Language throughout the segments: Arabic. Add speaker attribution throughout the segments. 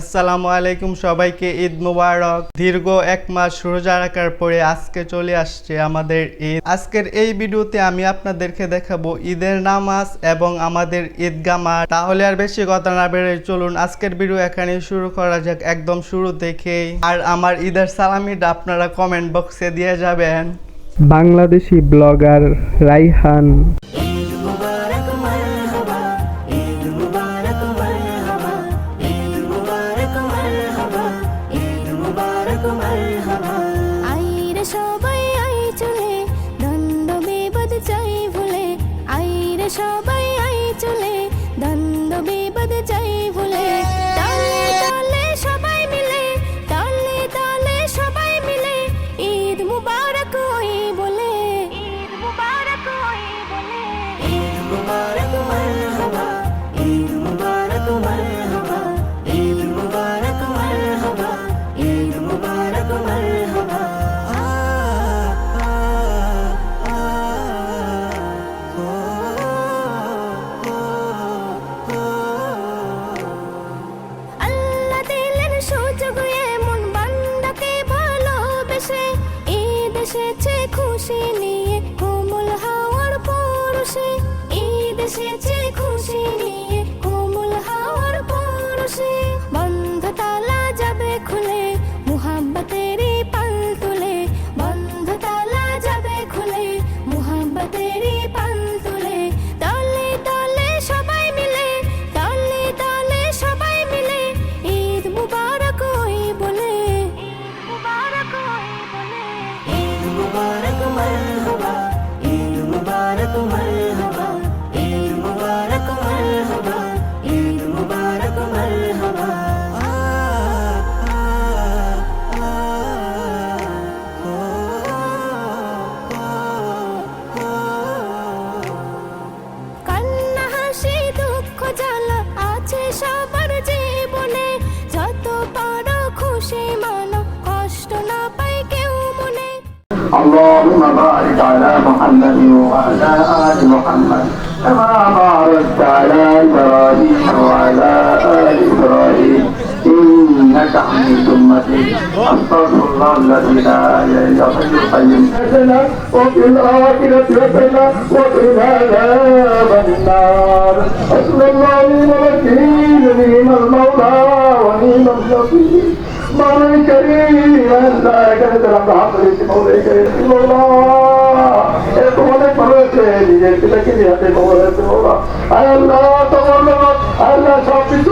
Speaker 1: আসসালামু আলাইকুম সবাইকে, ঈদ মুবারক। দীর্ঘ এক মাস রোজা রাখার পরে আজকে চলে আসছে আমাদের ঈদ। আজকের এই ভিডিওতে আমি আপনাদেরকে দেখাবো ঈদের নামাজ এবং আমাদের ঈদগাহ মাঠ। তাহলে আর বেশি কথা না বেড়ে চলুন, আজকের ভিডিও এখানে শুরু করা যাক একদম শুরু থেকেই। আর আমার ঈদের সালামিটা আপনারা কমেন্ট বক্সে দিয়ে যাবেন।
Speaker 2: বাংলাদেশি ব্লগার রাইহান।
Speaker 3: মুবারক মারহাবা আইরে সবাই আই চলে দণ্ড বিপদ চাই ভুলে আইরে সবাই সবার জীবনে যত পারো খুশি মানো কষ্ট না পাই কেউ মনে
Speaker 4: اللهم بارك على محمد وعلى آل محمد كما باركت على إبراهيم وعلى حميد مجيد أستغفر الله الذي لا إله إلا هو الحي القيوم حسنا وفي الآخرة حسنا وقنا عذاب النار حسن الله الوكيل نعم المولى ونعم النصير مولاي كريم أنت كنت لم تحضر مولاي كريم الله এত অনেক ভালো আছে নিজের পিতাকে নিয়ে হাতে খবর আছে বাবা আয় আল্লাহ তোমার নাম আল্লাহ সব কিছু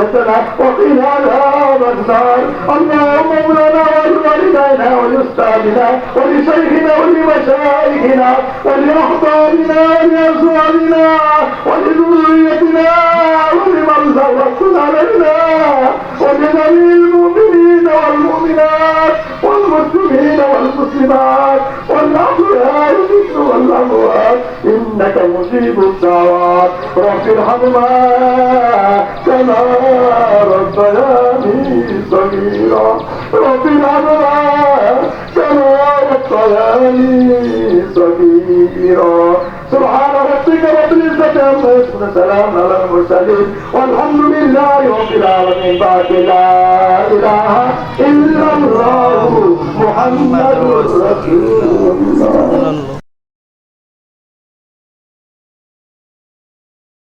Speaker 4: حسنة وقنا عذاب اللهم مولانا ولوالدينا ولأستاذنا ولشيخنا ولمشايخنا ولأحبابنا ولأزواجنا ولذريتنا ولمن زوجتنا علينا ولجميع المؤمنين والمؤمنات والمسلمين والمسلمات والأحياء والأموات إنك مجيب الدعوات. رب ارحمهما كما ربياني صغيرا. رب ارحمهما كما ربياني صغيرا. سبحان ربك رب العزة عما يصفون سلام على المرسلين. والحمد لله رب العالمين. بعد لا إله إلا الله محمد رسول الله.